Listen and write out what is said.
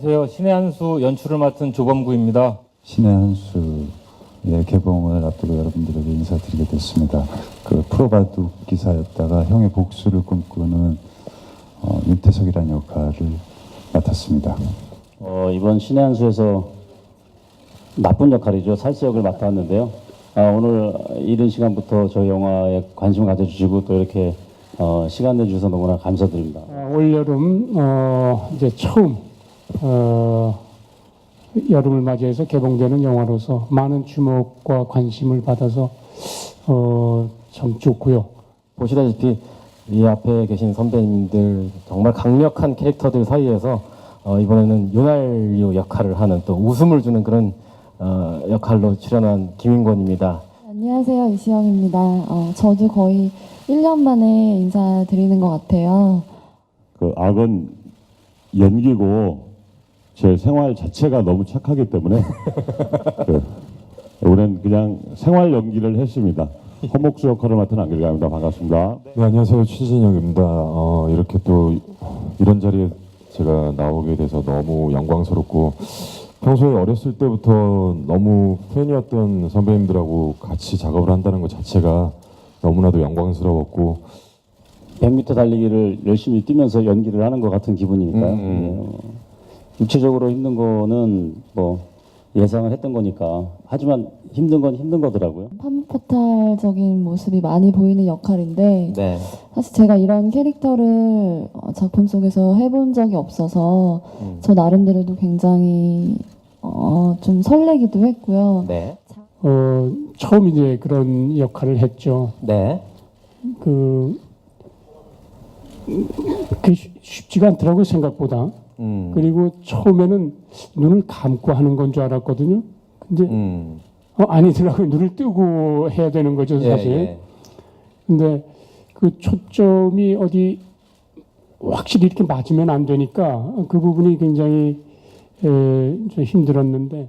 안녕하세요. 신의 한수 연출을 맡은 조범구입니다. 신의 한수의 개봉을 앞두고 여러분들에게 인사드리게 됐습니다. 그 프로바둑 기사였다가 형의 복수를 꿈꾸는 어, 윤태석이라는 역할을 맡았습니다. 어, 이번 신의 한 수에서 나쁜 역할이죠. 살수 역을 맡았는데요. 아, 오늘 이른 시간부터 저희 영화에 관심을 가져주시고 또 이렇게 어, 시간 내주셔서 너무나 감사드립니다. 어, 올여름 어, 이제 처음 어, 여름을 맞이해서 개봉되는 영화로서 많은 주목과 관심을 받아서 어, 참 좋고요. 보시다시피 이 앞에 계신 선배님들 정말 강력한 캐릭터들 사이에서 어, 이번에는 윤활유 역할을 하는 또 웃음을 주는 그런 어, 역할로 출연한 김인권입니다. 안녕하세요. 이수영입니다. 어, 저도 거의 1년 만에 인사드리는 것 같아요. 그 악은 연기고 제 생활 자체가 너무 착하기 때문에 그, 이번엔 그냥 생활 연기를 했습니다. 허목수 역할을 맡은 안길감입니다. 반갑습니다. 네, 안녕하세요. 최진영입니다. 어, 이렇게 또 이런 자리에 제가 나오게 돼서 너무 영광스럽고 평소에 어렸을 때부터 너무 팬이었던 선배님들하고 같이 작업을 한다는 것 자체가 너무나도 영광스러웠고 100m 달리기를 열심히 뛰면서 연기를 하는 것 같은 기분이니까요. 음, 네, 어, 육체적으로 힘든 거는 뭐 예상을 했던 거니까 하지만 힘든 건 힘든 거더라고요. 판포탈적인 모습이 많이 보이는 역할인데 네. 사실 제가 이런 캐릭터를 어, 작품 속에서 해본 적이 없어서 음. 저 나름대로도 굉장히 어, 좀 설레기도 했고요. 네. 어, 처음 이제 그런 역할을 했죠. 네. 그, 그 쉽지가 않더라고요, 생각보다. 음. 그리고 처음에는 눈을 감고 하는 건 줄 알았거든요. 근데 음. 어, 아니더라고요. 눈을 뜨고 해야 되는 거죠, 예, 사실. 예. 근데 그 초점이 어디 확실히 이렇게 맞으면 안 되니까 그 부분이 굉장히 에, 좀 힘들었는데